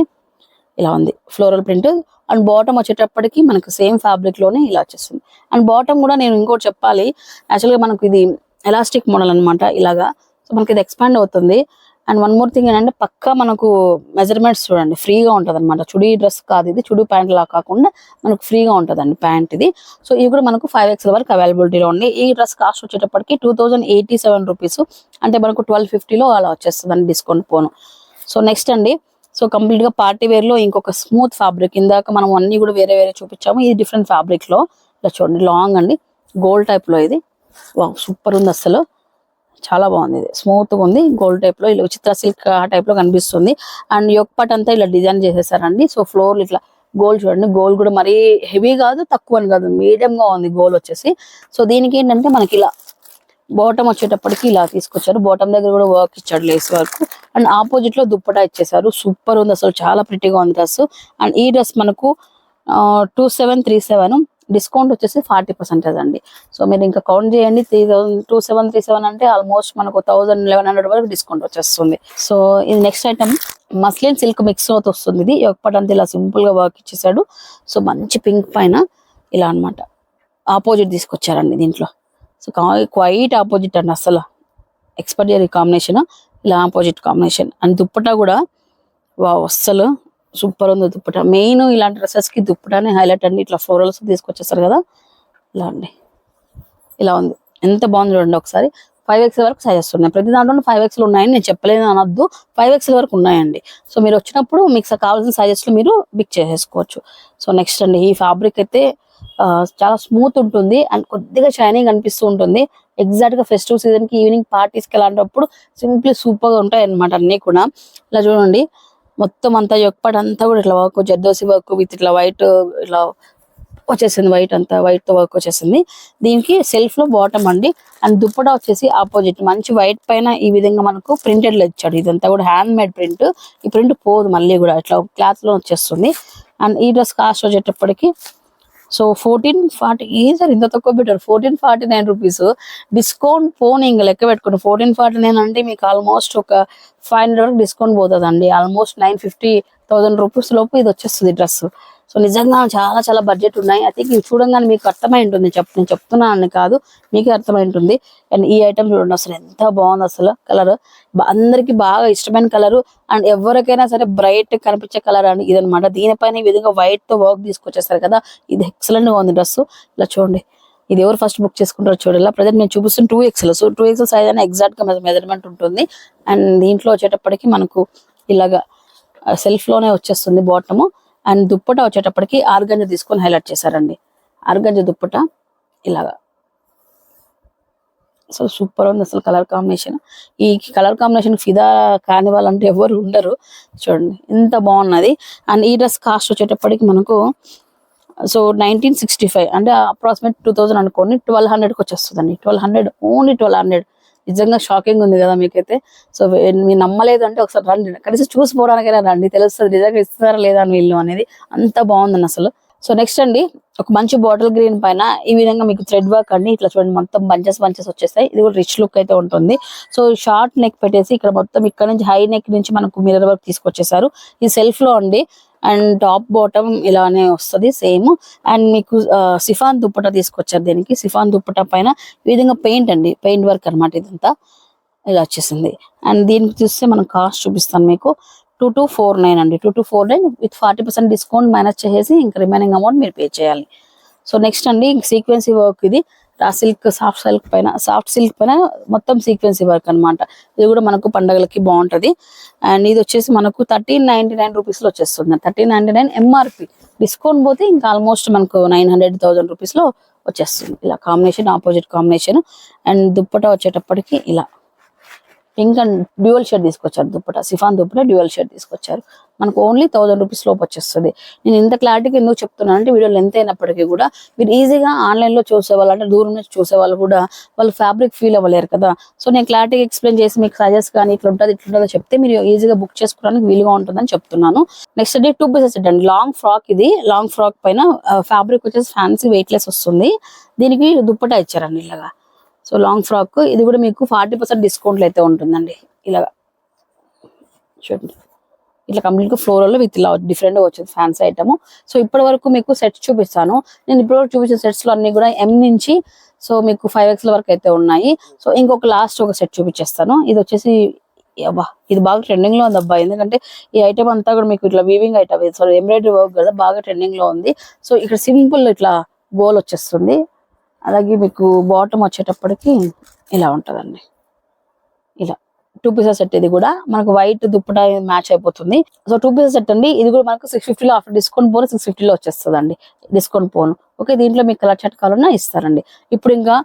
ఇలా ఉంది. ఫ్లోరల్ ప్రింట్ అండ్ బాటమ్ వచ్చేటప్పటికి మనకు సేమ్ ఫ్యాబ్రిక్లోనే ఇలా వచ్చేస్తుంది. అండ్ బాటమ్ కూడా నేను ఇంకోటి చెప్పాలి. యాక్చువల్గా మనకు ఇది ఎలాస్టిక్ మోడల్ అన్నమాట ఇలాగా. సో మనకి ఇది ఎక్స్పాండ్ అవుతుంది. అండ్ వన్ మోర్ థింగ్ ఏంటంటే పక్కా మనకు మెజర్మెంట్స్ చూడండి ఫ్రీగా ఉంటుంది అనమాట చుడీ డ్రెస్ కాదు ఇది చుడీ ప్యాంట్ లా కాకుండా మనకు ఫ్రీగా ఉంటుందండి ప్యాంట్ ఇది. సో ఇవి కూడా మనకు ఫైవ్ ఎక్స్ వరకు అవైలబిలిటీలో ఉంది ఈ డ్రెస్ కాస్ట్ వచ్చేటప్పటికి two thousand eighty seven rupees అంటే మనకు ట్వెల్వ్ ఫిఫ్టీలో అలా వచ్చేస్తుంది డిస్కౌంట్ పోను. సో నెక్స్ట్ అండి. సో కంప్లీట్గా పార్టీ వేర్లో ఇంకొక స్మూత్ ఫ్యాబ్రిక్ ఇందాక మనం అన్ని కూడా వేరే వేరే చూపించాము. ఇది డిఫరెంట్ ఫ్యాబ్రిక్లో. ఇలా చూడండి లాంగ్ అండి. గోల్డ్ టైప్లో ఇది. సూపర్ ఉంది అసలు చాలా బాగుంది ఇది. స్మూత్గా ఉంది. గోల్డ్ టైప్లో ఇలా విచిత్ర సిల్క్ ఆ టైప్లో కనిపిస్తుంది. అండ్ యొక్క అంతా ఇలా డిజైన్ చేసేసారండి. సో ఫ్లోర్ ఇట్లా గోల్డ్ చూడండి. గోల్డ్ కూడా మరీ హెవీ కాదు తక్కువ అని కాదు. మీడియం గా ఉంది గోల్ వచ్చేసి. సో దీనికి ఏంటంటే మనకి ఇలా బాటమ్ వచ్చేటప్పటికి ఇలా తీసుకొచ్చారు. బాటమ్ దగ్గర కూడా వర్క్ ఇచ్చాడు లేస్ వర్క్ అండ్ ఆపోజిట్లో దుప్పటా ఇచ్చేసారు. సూపర్ ఉంది అసలు. చాలా ప్రిటీగా ఉంది డ్రెస్ అండ్ ఈ డ్రెస్ మనకు two seven three seven discount వచ్చేసి ఫార్టీ పర్సెంటేజ్ అండి సో మీరు ఇంకా కౌంట్ చేయండి three thousand two seven three seven అంటే ఆల్మోస్ట్ మనకు థౌసండ్ లెవెన్ హండ్రెడ్ వరకు డిస్కౌంట్ వచ్చేస్తుంది. సో ఇది next item muslin silk mix అవుతూ వస్తుంది. ఇది ఒక్కటంతా ఇలా సింపుల్గా వర్క్ ఇచ్చేసాడు సో మంచి పింక్ పైన ఇలా అన్నమాట. ఆపోజిట్ తీసుకొచ్చారండి దీంట్లో. సో క్వైట్ ఆపోజిట్ అండి అసలు. ఎక్స్పర్ట్ కాంబినేషన్ ఇలా ఆపోజిట్ కాంబినేషన్. అండ్ దుప్పటా కూడా వా అస్సలు సూపర్ ఉంది దుప్పట. మెయిన్ ఇలాంటి డ్రెస్సెస్కి హైలైట్ అండి ఇట్లా ఫ్లోరల్స్ తీసుకొచ్చేస్తారు కదా. ఇలా అండి. ఇలా ఉంది. ఎంత బాగుంది చూడండి ఒకసారి. ఫైవ్ ఎక్స్ వరకు సైజెస్ ఉన్నాయి. ప్రతి దాంట్లో ఫైవ్ ఎక్స్ ఉన్నాయని నేను చెప్పలేదు అనొద్దు. ఫైవ్ ఎక్స్ వరకు ఉన్నాయండి. సో మీరు వచ్చినప్పుడు మీకు కావాల్సిన సైజెస్లో మీరు బిక్ చేసేసుకోవచ్చు. సో నెక్స్ట్ అండి. ఈ ఫ్యాబ్రిక్ అయితే చాలా స్మూత్ ఉంటుంది అండ్ కొద్దిగా షైనింగ్ అనిపిస్తూ ఉంటుంది. ఎగ్జాక్ట్గా ఫెస్టివ్ సీజన్కి ఈవినింగ్ పార్టీస్కి వెళ్ళేటప్పుడు సింప్లీ సూపర్గా ఉంటాయి అన్నమాట అన్ని కూడా. ఇలా చూడండి. మొత్తం అంతా యొక్కపాటి అంతా కూడా ఇట్లా వర్క్ జర్దోసి వర్క్ విత్ ఇట్లా వైట్ ఇట్లా వచ్చేసింది వైట్ అంతా వైట్తో వర్క్ వచ్చేసింది. దీనికి సెల్ఫ్లో బాటమ్ అండి. అండ్ దుప్పటా వచ్చేసి ఆపోజిట్. మంచి వైట్ పైన ఈ విధంగా మనకు ప్రింటెడ్లో ఇచ్చాడు. ఇదంతా కూడా హ్యాండ్ మేడ్ ప్రింట్. ఈ ప్రింట్ పోదు మళ్ళీ కూడా. ఇట్లా క్లాత్లో వచ్చేస్తుంది. అండ్ ఈ డ్రెస్ కాస్ట్ వచ్చేటప్పటికి సో ఫోర్టీన్ ఫార్టీ ఏ సార్ ఇంత తక్కువ పెట్టారు? Fourteen forty nine rupees discount పోనీ ఇంకా లెక్క పెట్టుకోండి. ఫోర్టీన్ ఫార్టీ నైన్ అంటే మీకు ఆల్మోస్ట్ ఒక ఫైవ్ హండ్రెడ్ వరకు డిస్కౌంట్ పోతుందండి. Almost nine fifty thousand rupees లోపు ఇది వచ్చేస్తుంది డ్రెస్. సో నిజంగా చాలా చాలా బడ్జెట్ ఉన్నాయి. ఐ థింక్ ఇవి చూడంగానే మీకు అర్థమై ఉంటుంది. చెప్ నేను చెప్తున్నానని కాదు మీకే అర్థమై ఉంటుంది. అండ్ ఈ ఐటమ్ చూడండి అసలు ఎంత బాగుంది అసలు కలర్ అందరికి బాగా ఇష్టమైన కలర్ అండ్ ఎవరికైనా సరే బ్రైట్ కనిపించే కలర్ అండి ఇదనమాట దీనిపైన ఈ విధంగా వైట్తో వర్క్ తీసుకొచ్చేస్తారు కదా. ఇది ఎక్సలెంట్గా ఉంది డ్రెస్. ఇలా చూడండి. ఇది ఎవరు ఫస్ట్ బుక్ చేసుకుంటారో చూడాలి. ప్రజెంట్ నేను చూపిస్తున్న two XL so two XL size అయినా ఎగ్జాక్ట్గా మెజర్మెంట్ ఉంటుంది. అండ్ దీంట్లో వచ్చేటప్పటికి మనకు ఇలాగా సెల్ఫ్లోనే వచ్చేస్తుంది బాటము అండ్ దుప్పట వచ్చేటప్పటికి ఆర్గంజ తీసుకొని హైలైట్ చేశారండి. ఆర్గంజ దుప్పట ఇలాగా. అసలు సూపర్ ఉంది అసలు కలర్ కాంబినేషన్ ఈ కలర్ కాంబినేషన్ ఫిదా కాని వాళ్ళంటే ఎవరు ఉండరు. చూడండి ఎంత బాగున్నది. అండ్ ఈ డ్రెస్ కాస్ట్ వచ్చేటప్పటికి మనకు సో నైన్టీన్ సిక్స్టీ ఫైవ్ అంటే అప్రాక్సిమేట్ టూ థౌసండ్ అనుకోండి ట్వెల్వ్ హండ్రెడ్కి వచ్చేస్తుందండి. Twelve hundred only twelve hundred నిజంగా షాకింగ్ ఉంది కదా మీకైతే. సో మీరు నమ్మలేదు అంటే ఒకసారి రండి. కనీసం చూసిపోవడానికైనా రండి. తెలుస్తుంది నిజంగా ఇస్తారా లేదా అని వీళ్ళు అనేది అంత బాగుందండి అసలు. సో నెక్స్ట్ అండి ఒక మంచి బాటిల్ గ్రీన్ పైన ఈ విధంగా మీకు థ్రెడ్ వర్క్ అండి. ఇట్లా చూడండి మొత్తం బంచెస్ బంచెస్ వచ్చేస్తాయి. ఇది కూడా రిచ్ లుక్ అయితే ఉంటుంది. సో షార్ట్ నెక్ పెట్టేసి ఇక్కడ మొత్తం ఇక్కడ నుంచి హై నెక్ నుంచి మనకు మిర్రర్ వర్క్ తీసుకొచ్చేసారు ఈ సెల్ఫ్లో అండి. అండ్ టాప్ బాటమ్ ఇలానే వస్తుంది సేమ్. అండ్ మీకు సిఫాన్ దుప్పట తీసుకొచ్చారు దీనికి. సిఫాన్ దుప్పట పైన ఈ విధంగా పెయింట్ అండి. పెయింట్ వర్క్ అన్నమాట ఇదంతా. ఇలా వచ్చేసింది. అండ్ దీనికి చూస్తే మనం కాస్ట్ చూపిస్తాను మీకు. టూ టూ ఫోర్ నైన్ అండి. Two two four nine with forty percent discount minus చేసేసి ఇంకా రిమైనింగ్ అమౌంట్ మీరు పే చేయాలి. సో నెక్స్ట్ అండి సీక్వెన్సీ వర్క్ ఇది. రా సిల్క్ సాఫ్ట్ సిల్క్ పైన సాఫ్ట్ సిల్క్ పైన మొత్తం సీక్వెన్సీ వర్క్ అన్నమాట. ఇది కూడా మనకు పండగలకి బాగుంటది. అండ్ ఇది వచ్చేసి మనకు థర్టీన్ నైన్టీ నైన్ రూపీస్లో వచ్చేస్తుంది. Thirteen ninety nine MRP discount పోతే ఇంకా ఆల్మోస్ట్ మనకు నైన్ హండ్రెడ్ థౌసండ్ రూపీస్లో వచ్చేస్తుంది. ఇలా combination opposite combination and dupatta వచ్చేటప్పటికి ఇలా. పింక్ అండ్ డ్యూయల్ షర్ట్ తీసుకొచ్చారు dupatta. Chiffon dupatta dual shirt తీసుకొచ్చారు. మనకు ఓన్లీ థౌసండ్ రూపీస్ లోపు వచ్చేస్తుంది. నేను ఇంత క్లారిటీకి ఎందుకు చెప్తున్నాను అంటే వీడియో లెంత్ అయినప్పటికీ కూడా మీరు ఈజీగా ఆన్లైన్లో చూసేవాళ్ళు అంటే దూరం నుంచి చూసేవాళ్ళు కూడా వాళ్ళు ఫ్యాబ్రిక్ ఫీల్ అవ్వలేరు కదా. సో నేను క్లారిటీగా ఎక్స్ప్లెయిన్ చేసి మీకు సజెస్ట్ కానీ ఇట్లా ఉంటుంది ఇట్లా ఉంటుందో చెప్తే మీరు ఈజీగా బుక్ చేసుకోవడానికి వీలుగా ఉంటుందని చెప్తున్నాను. నెక్స్ట్ డే టూ పీసెస్ అండి లాంగ్ ఫ్రాక్ ఇది. లాంగ్ ఫ్రాక్ పైన ఫ్యాబ్రిక్ వచ్చేసి ఫ్యాన్సీ వెయిట్ లెస్ వస్తుంది. దీనికి దుప్పట ఇచ్చారండి ఇలాగా. సో లాంగ్ ఫ్రాక్ ఇది కూడా మీకు ఫార్టీ పర్సెంట్ డిస్కౌంట్లు అయితే ఉంటుందండి. ఇలాగా. చూడండి. ఇట్లా కంప్లీట్గా ఫ్లోరల్ విత్ ఇలా డిఫరెంట్గా వచ్చింది ఫ్యాన్సీ ఐటమ్. సో ఇప్పటి వరకు మీకు సెట్స్ చూపిస్తాను. నేను ఇప్పటి వరకు చూపించిన సెట్స్లో అన్ని కూడా ఎం నుంచి సో మీకు ఫైవ్ ఎక్స్ల వరకు అయితే ఉన్నాయి. సో ఇంకొక లాస్ట్ ఒక సెట్ చూపించేస్తాను. ఇది వచ్చేసి అబ్బా ఇది బాగా ట్రెండింగ్లో ఉంది అబ్బా. ఎందుకంటే ఈ ఐటమ్ అంతా కూడా మీకు ఇట్లా weaving item sorry embroidery work కదా బాగా ట్రెండింగ్లో ఉంది. సో ఇక్కడ సింపుల్ ఇట్లా గోల్ వచ్చేస్తుంది. అలాగే మీకు బాటమ్ వచ్చేటప్పటికి ఇలా ఉంటదండి. ఇలా. టూ పీసెస్ సెట్ ఇది కూడా మనకు వైట్ దుప్పట మ్యాచ్ అయిపోతుంది. సో టూ పీసెస్ సెట్ అండి. ఇది కూడా మనకు సిక్స్ ఫిఫ్టీలో ఆఫ్టర్ డిస్కౌంట్ పోను సిక్స్ ఫిఫ్టీలో వచ్చేస్తుంది అండి డిస్కౌంట్ పోను ఓకే దీంట్లో మీకు కలర్ చట్కాలన్నా ఇస్తారండి. ఇప్పుడు ఇంకా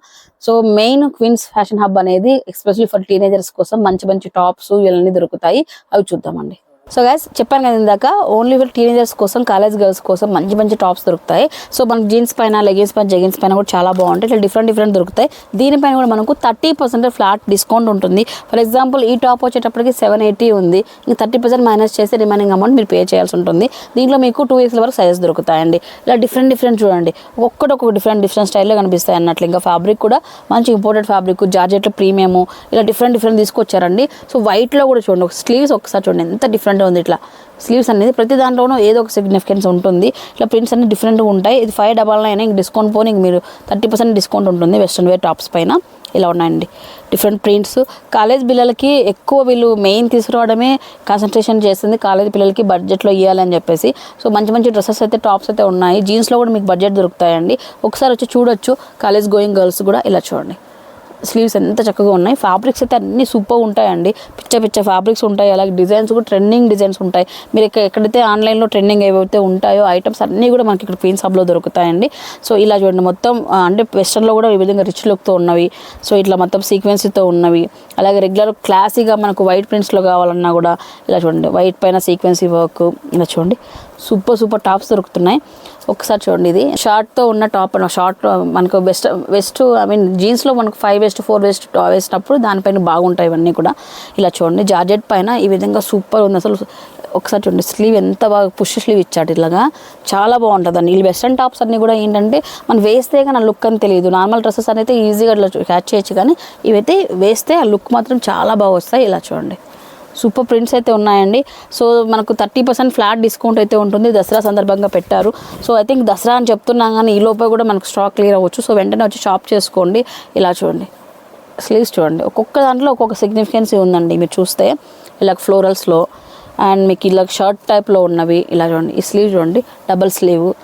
so main Queens Fashion Hub అనేది ఎస్పెషల్లీ ఫర్ టీనేజర్స్ కోసం మంచి మంచి టాప్స్ ఇవన్నీ దొరుకుతాయి. అవి చూద్దామండి. సో గైస్ చెప్పాను కదా ఇందాక ఓన్లీ ఫర్ టీనేజర్స్ కోసం కాలేజ్ గర్ల్స్ కోసం మంచి మంచి టాప్స్ దొరుకుతాయి. సో మనకి జీన్స్ పైన లెగిన్స్ పైన జెగిన్స్ పైన కూడా చాలా బాగుంటాయి. ఇట్లా డిఫరెంట్ డిఫరెంట్ దొరుకుతాయి. దీనిపైన కూడా మనకు థర్టీ పర్సెంట్ ఫ్లాట్ డిస్కౌంట్ ఉంటుంది. ఫర్ ఎగ్జాంపుల్ ఈ టాప్ వచ్చేటప్పటికి సెవెన్ ఎయిటీ ఉంది. ఇంకా థర్టీ పర్సెంట్ మైనస్ చేసి రిమైనింగ్ అమౌంట్ మీరు పే చేయాల్సి ఉంటుంది. దీంట్లో మీకు టూ వీక్స్ వరకు సైజెస్ దొరుకుతాయండి. ఇలా డిఫరెంట్ డిఫరెంట్ చూడండి. ఒక్కటి ఒక్కొక్క డిఫరెంట్ డిఫరెంట్ స్టైల్లో కనిపిస్తాయి అన్నట్లు. ఇంకా ఫ్యాబ్రిక్ కూడా మంచి ఇంపోర్టెడ్ ఫ్యాబ్రిక్ జార్జెట్ ప్రీమియం ఇలా డిఫరెంట్ డిఫరెంట్ తీసుకొచ్చారండి. సో వైట్లో కూడా చూడండి. ఒక స్లీవ్స్ ఒకసారి చూడండి. ఎంత డిఫరెంట్ ఉంది ఇట్లా. స్లీవ్స్ అనేది ప్రతి దాంట్లోనూ ఏదో ఒక సిగ్నిఫికెన్స్ ఉంటుంది. ఇట్లా ప్రింట్స్ అన్ని డిఫరెంట్గా ఉంటాయి. ఇది ఫైవ్ డబల్ నైన్ ఇంక డిస్కౌంట్ పోనీ ఇంక మీరు థర్టీ పర్సెంట్ డిస్కౌంట్ ఉంటుంది వెస్ట్రన్ వేర్ టాప్స్ పైన. ఇలా ఉన్నాయండి. డిఫరెంట్ ప్రింట్స్ కాలేజ్ పిల్లలకి ఎక్కువ వీళ్ళు మెయిన్ తీసుకురావడమే కాన్సన్ట్రేషన్ చేస్తుంది. కాలేజ్ పిల్లలకి బడ్జెట్లో ఇవ్వాలని చెప్పేసి. సో మంచి మంచి డ్రెస్సెస్ అయితే టాప్స్ అయితే ఉన్నాయి. జీన్స్లో కూడా మీకు బడ్జెట్ దొరుకుతాయండి. ఒకసారి వచ్చి చూడొచ్చు. కాలేజ్ గోయింగ్ గర్ల్స్ కూడా ఇలా చూడండి. స్లీవ్స్ ఎంత చక్కగా ఉన్నాయి. ఫ్యాబ్రిక్స్ అయితే అన్ని సూపర్ ఉంటాయండి. పిచ్చ పిచ్చ ఫ్యాబ్రిక్స్ ఉంటాయి. అలాగే డిజైన్స్ కూడా ట్రెండింగ్ డిజైన్స్ ఉంటాయి. మీరు ఇక్కడ ఎక్కడైతే ఆన్లైన్లో ట్రెండింగ్ ఏవైతే ఉంటాయో ఐటమ్స్ అన్నీ కూడా మనకి ఇక్కడ క్వీన్స్ హబ్లో దొరుకుతాయండి. సో ఇలా చూడండి మొత్తం అంటే వెస్టర్న్లో కూడా ఈ విధంగా రిచ్ లుక్తో ఉన్నవి. సో ఇట్లా మొత్తం సీక్వెన్స్తో ఉన్నవి. అలాగే రెగ్యులర్ క్లాసీగా మనకు వైట్ ప్రింట్స్లో కావాలన్నా కూడా ఇలా చూడండి వైట్ పైన సీక్వెన్సీ వర్క్ ఇలా చూడండి. సూపర్ సూపర్ టాప్స్ దొరుకుతున్నాయి. ఒకసారి చూడండి ఇది. షార్ట్తో ఉన్న టాప్ షార్ట్ మనకు బెస్ట్ వెస్ట్ ఐ మీన్ జీన్స్లో మనకు ఫైవ్ వెస్ట్ ఫోర్ వెస్ట్ వేసినప్పుడు దానిపైన బాగుంటాయి ఇవన్నీ కూడా. ఇలా చూడండి జార్జెట్ పైన ఈ విధంగా సూపర్ ఉంది. అసలు ఒకసారి చూడండి స్లీవ్ ఎంత బాగా పుష్ స్లీవ్ ఇచ్చాడు ఇలాగా. చాలా బాగుంటుంది అండి ఈ వెస్ట్రన్ టాప్స్ అన్నీ కూడా ఏంటంటే మనం వేస్తే కానీ ఆ లుక్ అని తెలియదు. నార్మల్ డ్రెస్సెస్ అనేది ఈజీగా ఇట్లా క్యాచ్ చేయొచ్చు కానీ ఇవైతే వేస్తే ఆ లుక్ మాత్రం చాలా బాగా వస్తాయి. ఇలా చూడండి. సూపర్ ప్రింట్స్ అయితే ఉన్నాయండి. సో మనకు థర్టీ పర్సెంట్ ఫ్లాట్ డిస్కౌంట్ అయితే ఉంటుంది. దసరా సందర్భంగా పెట్టారు. సో ఐ థింక్ దసరా అని చెప్తున్నాం కానీ ఈ లోపల కూడా మనకు స్టాక్ క్లియర్ అవ్వచ్చు. సో వెంటనే వచ్చి షాప్ చేసుకోండి. ఇలా చూడండి. స్లీవ్స్ చూడండి. ఒక్కొక్క దాంట్లో ఒక్కొక్క సిగ్నిఫికెన్సీ ఉందండి. మీరు చూస్తే ఇలా ఫ్లోరల్స్లో అండ్ మీకు ఇలా షర్ట్ టైప్లో ఉన్నవి ఇలా చూడండి. ఈ స్లీవ్ చూడండి. Double sleeve.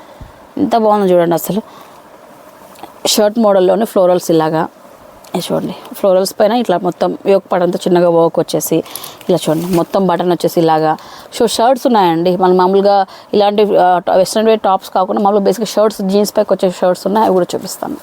ఎంత బాగుందో చూడండి అసలు. షర్ట్ మోడల్లోనే ఫ్లోరల్స్ ఇలాగా. చూడండి. ఫ్లోరల్స్ పైన ఇట్లా మొత్తం యోగ పడంతో చిన్నగా వర్క్ వచ్చేసి ఇలా చూడండి. మొత్తం బటన్ వచ్చేసి ఇలాగా. సో షర్ట్స్ ఉన్నాయండి. మనం మామూలుగా ఇలాంటి వెస్ట్రన్ వేర్ టాప్స్ కాకుండా మామూలుగా బేసిక్ షర్ట్స్ జీన్స్ పైకి వచ్చే షర్ట్స్ ఉన్నాయి. అవి కూడా చూపిస్తాను.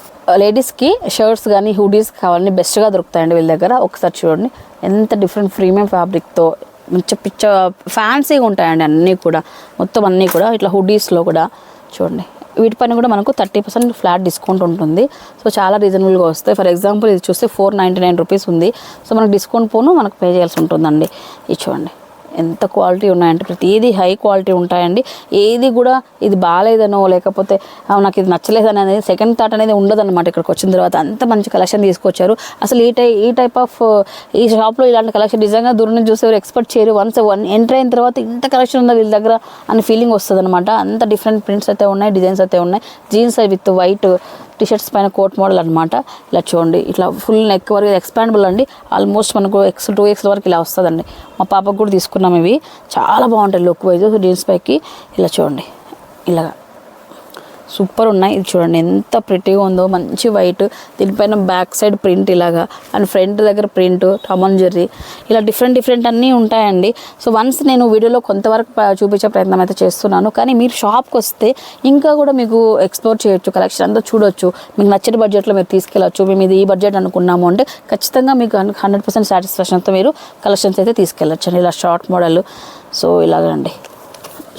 లేడీస్కి షర్ట్స్ కానీ హుడీస్ కావాలని బెస్ట్గా దొరుకుతాయండి వీళ్ళ దగ్గర. ఒకసారి చూడండి. ఎంత డిఫరెంట్ ప్రీమియం ఫ్యాబ్రిక్తో మంచి పిచ్చ ఫ్యాన్సీగా ఉంటాయండి అన్నీ కూడా. మొత్తం అన్నీ కూడా ఇట్లా హుడీస్లో కూడా చూడండి. వీటిపైన కూడా మనకు థర్టీ పర్సెంట్ ఫ్లాట్ డిస్కౌంట్ ఉంటుంది. సో చాలా రీజనబుల్గా వస్తాయి. ఫర్ ఎగ్జాంపుల్ ఇది చూస్తే ఫోర్ నైంటీ నైన్ రూపీస్ ఉంది. సో మనకు డిస్కౌంట్ పోను మనకు పే చేయాల్సి ఉంటుందండి. ఇది చూడండి. ఎంత క్వాలిటీ ఉన్నాయంటే ప్రతిదీ హై క్వాలిటీ ఉంటాయండి. ఏది కూడా ఇది బాగాలేదనో లేకపోతే నాకు ఇది నచ్చలేదని అనేది సెకండ్ థాట్ అనేది ఉండదన్నమాట ఇక్కడికి వచ్చిన తర్వాత. అంత మంచి కలెక్షన్ తీసుకొచ్చారు. అసలు ఈ టై ఈ టైప్ ఆఫ్ ఈ షాప్లో ఇలాంటి కలెక్షన్ నిజంగా దూరం నుంచి చూసేవారు ఎక్స్పెక్ట్ చేయరు. వన్స్ వన్ ఎంటర్ అయిన తర్వాత ఇంత కలెక్షన్ ఉందా వీళ్ళ దగ్గర అనే ఫీలింగ్ వస్తుంది అనమాట అంత డిఫరెంట్ ప్రింట్స్ అయితే ఉన్నాయి డిజైన్స్ అయితే ఉన్నాయి. Jeans with white T shirts పైన కోట్ మోడల్ అనమాట ఇలా చూడండి ఇట్లా ఫుల్ నెక్ వరకు ఎక్స్పాండబుల్ అండి. ఆల్మోస్ట్ మనకు ఎక్స్ టూ ఎక్స్ వరకు ఇలా వస్తుందండి. మా పాపకు కూడా తీసుకున్నాం ఇవి. చాలా బాగుంటాయి లుక్ వైజ్ జీన్స్ పైకి. ఇలా చూడండి ఇలాగా. సూపర్ ఉన్నాయి. ఇది చూడండి ఎంత ప్రిటీగా ఉందో. మంచి వైట్ దీనిపైన బ్యాక్ సైడ్ ప్రింట్ ఇలాగా. అండ్ ఫ్రంట్ దగ్గర ప్రింట్ టమన్ జెర్రీ ఇలా డిఫరెంట్ డిఫరెంట్ అన్నీ ఉంటాయండి. సో వన్స్ నేను వీడియోలో కొంతవరకు చూపించే ప్రయత్నం అయితే చేస్తున్నాను. కానీ మీరు షాప్కి వస్తే ఇంకా కూడా మీకు ఎక్స్ప్లోర్ చేయొచ్చు కలెక్షన్ అంతా చూడొచ్చు. మీకు నచ్చిన బడ్జెట్లో మీరు తీసుకెళ్ళచ్చు. మేము ఇది ఈ బడ్జెట్ అనుకున్నాము అంటే ఖచ్చితంగా మీకు హండ్రెడ్ పర్సెంట్ సాటిస్ఫాక్షన్తో మీరు కలెక్షన్స్ అయితే తీసుకెళ్ళచ్చు ఇలా షార్ట్ మోడల్ సో ఇలాగండి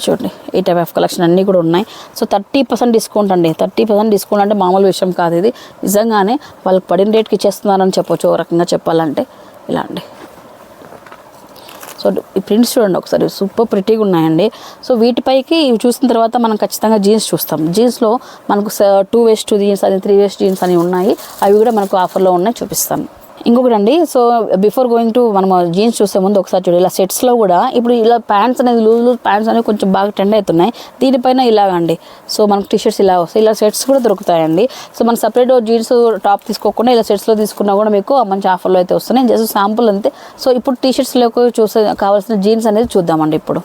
చూడండి ఈ టైప్ ఆఫ్ కలెక్షన్ అన్నీ కూడా ఉన్నాయి. సో థర్టీ పర్సెంట్ డిస్కౌంట్ అండి. థర్టీ పర్సెంట్ డిస్కౌంట్ అంటే మామూలు విషయం కాదు ఇది. నిజంగానే వాళ్ళకి పడిన రేట్కి ఇచ్చేస్తున్నారని చెప్పొచ్చు. ఓ రకంగా చెప్పాలంటే ఇలా అండి. సో ఈ ప్రింట్స్ చూడండి ఒకసారి. సూపర్ ప్రిటీగా ఉన్నాయండి. సో వీటిపైకి ఇవి చూసిన తర్వాత మనం ఖచ్చితంగా జీన్స్ చూస్తాం. జీన్స్లో మనకు టూ వేస్ట్ టూ జీన్స్ అని త్రీ వేస్ట్ జీన్స్ అని ఉన్నాయి. అవి కూడా మనకు ఆఫర్లో ఉన్నాయి. చూపిస్తాను. ఇంకొకటి అండి సో బిఫోర్ గోయింగ్ టు మనం జీన్స్ చూసే ముందు ఒకసారి చూడు ఇలా సెట్స్లో కూడా ఇప్పుడు ఇలా ప్యాంట్స్ అనేది లూజ్ లూజ్ ప్యాంట్స్ అనేవి కొంచెం బాగా ట్రెండ్ అవుతున్నాయి. దీనిపైన ఇలాగండి సో మనకు టీ షర్ట్స్ ఇలా వస్తాయి ఇలా సెట్స్ కూడా దొరుకుతాయండి. సో మనం సపరేట్ జీన్స్ టాప్ తీసుకోకుండా ఇలా సెట్స్లో తీసుకున్నా కూడా మీకు మంచి ఆఫర్లో అయితే వస్తున్నాయి. జస్ట్ శాంపుల్ అంతే. సో ఇప్పుడు టీషర్ట్స్లోకి చూసే కావాల్సిన జీన్స్ అనేది చూద్దామండి ఇప్పుడు.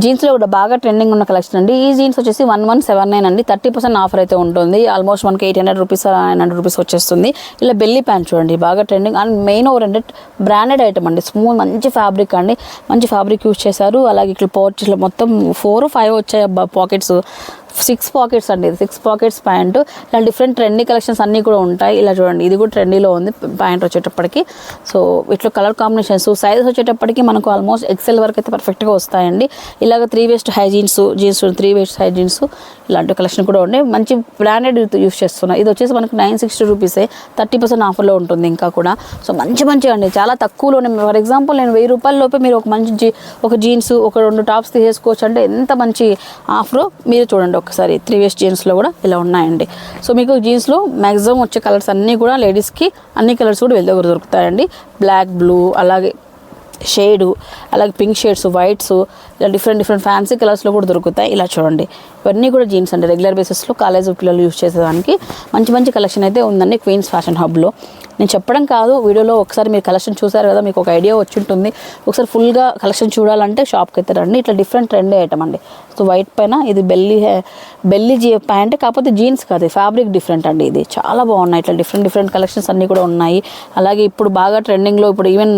జీన్స్లో కూడా బాగా ట్రెండింగ్ ఉన్న కలెక్షన్ అండి. ఈ జీన్స్ వచ్చేసి వన్ వన్ సెవెన్ నైన్ అండి. థర్టీ పర్సెంట్ ఆఫర్ అయితే ఉంటుంది. ఆల్మోస్ట్ మనకి eight hundred rupees nine hundred rupees వచ్చేస్తుంది. ఇలా బెల్లీ ప్యాంట్ చూడండి బాగా ట్రెండింగ్ అండ్ మెయిన్ ఓవర్ అంటే బ్రాండెడ్ ఐటమ్ అండి. స్మూత్ మంచి ఫ్యాబ్రిక్ అండి. మంచి ఫ్యాబ్రిక్ యూస్ చేశారు. అలాగే ఇట్లా పోర్చ్ ఇట్లా మొత్తం ఫోర్ ఫైవ్ వచ్చాయి పాకెట్స్ సిక్స్ పాకెట్స్ అండి ఇది. Six pockets pant. ఇలా డిఫరెంట్ ట్రెండీ కలెక్షన్స్ అన్నీ కూడా ఉంటాయి. ఇలా చూడండి ఇది కూడా ట్రెండీలో ఉంది ప్యాంట్ వచ్చేటప్పటికి. సో ఇట్లా కలర్ కాంబినేషన్స్ సైజెస్ వచ్చేటప్పటికి మనకు ఆల్మోస్ట్ ఎక్సెల్ వరకు అయితే పర్ఫెక్ట్గా వస్తాయండి. ఇలాగ three waist high jeans jeans three waist high jeans ఇలాంటి కలెక్షన్ కూడా ఉండే మంచి బ్రాండెడ్ యూస్ చేస్తున్నాయి ఇది వచ్చేసి మనకు నైన్ సిక్స్టీ రూపీసే థర్టీ పర్సెంట్ ఆఫర్లో ఉంటుంది ఇంకా కూడా. సో మంచి మంచి అండి. చాలా తక్కువలోనే ఫర్ ఎగ్జాంపుల్ నేను వెయ్యి రూపాయల లోపే మీరు ఒక మంచి జీ ఒక జీన్స్ ఒక రెండు టాప్స్ తీసేసుకోవచ్చు అంటే ఎంత మంచి ఆఫర్ మీరు చూడండి ఒకసారి త్రీ వేస్ట్ జీన్స్లో కూడా ఇలా ఉన్నాయండి. సో మీకు జీన్స్లో మ్యాక్సిమం వచ్చే కలర్స్ అన్నీ కూడా లేడీస్కి అన్ని కలర్స్ కూడా వెళ్ళి దగ్గర దొరుకుతాయండి. బ్లాక్ బ్లూ అలాగే షేడు అలాగే పింక్ షేడ్స్ వైట్స్ ఇలా డిఫరెంట్ డిఫరెంట్ ఫ్యాన్సీ కలర్స్లో కూడా దొరుకుతాయి. ఇలా చూడండి. ఇవన్నీ కూడా జీన్స్ అండి. రెగ్యులర్ బేసిస్లో కాలేజ్ పిల్లలు యూజ్ చేసేదానికి మంచి మంచి కలెక్షన్ అయితే ఉందండి క్వీన్స్ ఫ్యాషన్ హబ్లో నేను చెప్పడం కాదు వీడియోలో ఒకసారి మీరు కలెక్షన్ చూసారు కదా మీకు ఒక ఐడియా వచ్చి ఉంటుంది. ఒకసారి ఫుల్గా కలెక్షన్ చూడాలంటే షాప్కి అయితే రండి. ఇట్లా డిఫరెంట్ ట్రెండ్ ఐటమ్ అండి. సో వైట్ పైన ఇది బెల్లీ బెల్లీ జీ ప్యాంట్ కాకపోతే జీన్స్ కాదు ఫ్యాబ్రిక్ డిఫరెంట్ అండి ఇది. చాలా బాగున్నాయి ఇట్లా డిఫరెంట్ డిఫరెంట్ కలెక్షన్స్ అన్నీ కూడా ఉన్నాయి. అలాగే ఇప్పుడు బాగా ట్రెండింగ్లో ఇప్పుడు ఈవెన్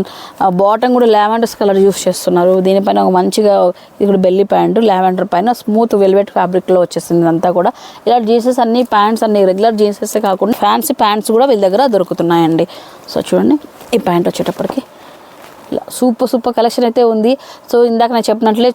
బాటమ్ కూడా లావెండర్స్ కలర్ యూస్ చేస్తున్నారు. దీనిపైన ఒక మంచిగా ఇప్పుడు బెల్లీ ప్యాంటు లావెండర్ పైన స్మూత్ వెల్వెట్ ఫ్యాబ్రిక్లో వచ్చేసింది ఇదంతా కూడా. ఇలా జీన్సెస్ అన్ని ప్యాంట్స్ అన్ని రెగ్యులర్ జీన్సెస్ కాకుండా ఫ్యాన్సీ ప్యాంట్స్ కూడా వీళ్ళ దగ్గర దొరుకుతున్నాయండి. సో చూడండి ఈ ప్యాంట్ వచ్చేటప్పటికి సూపర్ సూపర్ కలెక్షన్ అయితే ఉంది. సో ఇందాక నేను చెప్పినట్లే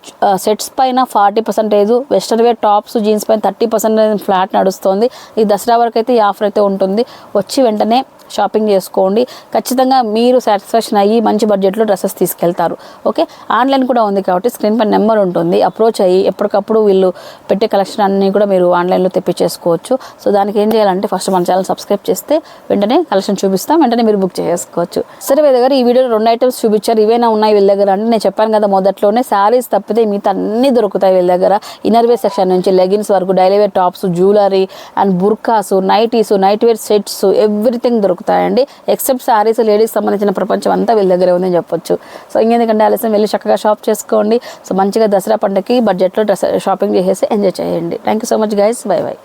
సెట్స్ పైన forty percentage western wear tops jeans పైన థర్టీ పర్సెంటేజ్ ఫ్లాట్ నడుస్తుంది. ఈ దసరా వరకు అయితే ఈ ఆఫర్ అయితే ఉంటుంది. వచ్చి వెంటనే షాపింగ్ చేసుకోండి. ఖచ్చితంగా మీరు సాటిస్ఫాక్షన్ అయ్యి మంచి బడ్జెట్లో డ్రెస్సెస్ తీసుకెళ్తారు. ఓకే ఆన్లైన్ కూడా ఉంది కాబట్టి స్క్రీన్ పైన నెంబర్ ఉంటుంది. అప్రోచ్ అయ్యి ఎప్పటికప్పుడు వీళ్ళు పెట్టే కలెక్షన్ అన్నీ కూడా మీరు ఆన్లైన్లో తెప్పించేసుకోవచ్చు. సో దానికి ఏం చేయాలంటే ఫస్ట్ మన ఛానల్ సబ్స్క్రైబ్ చేస్తే వెంటనే కలెక్షన్ చూపిస్తాం. వెంటనే మీరు బుక్ చేసుకోవచ్చు. సరే వీళ్ళ దగ్గర ఈ వీడియోలో రెండు ఐటమ్స్ చూపించారు. ఇవేనా ఉన్నాయి వీళ్ళ దగ్గర అంటే నేను చెప్పాను కదా మొదట్లోనే. శారీస్ తప్పితే మిగతా అన్ని దొరుకుతాయి వీళ్ళ దగ్గర. ఇన్నర్ వేర్ సెక్షన్ నుంచి లెగిన్స్ వరకు daily wear tops jewellery and burqas nighties night wear sets everything దొరుకుతాయండి. ఎక్సెప్ట్ శారీస్ లేడీస్ సంబంధించిన ప్రపంచం అంతా వీళ్ళ దగ్గరే ఉందని చెప్పొచ్చు. సో ఇంకెందుకంటే ఆలస్యం వెళ్ళి చక్కగా షాప్ చేసుకోండి. సో మంచిగా దసరా పండుగకి బడ్జెట్లో డ్రెస్ షాపింగ్ చేసేసి ఎంజాయ్ చేయండి. Thank you so much guys bye bye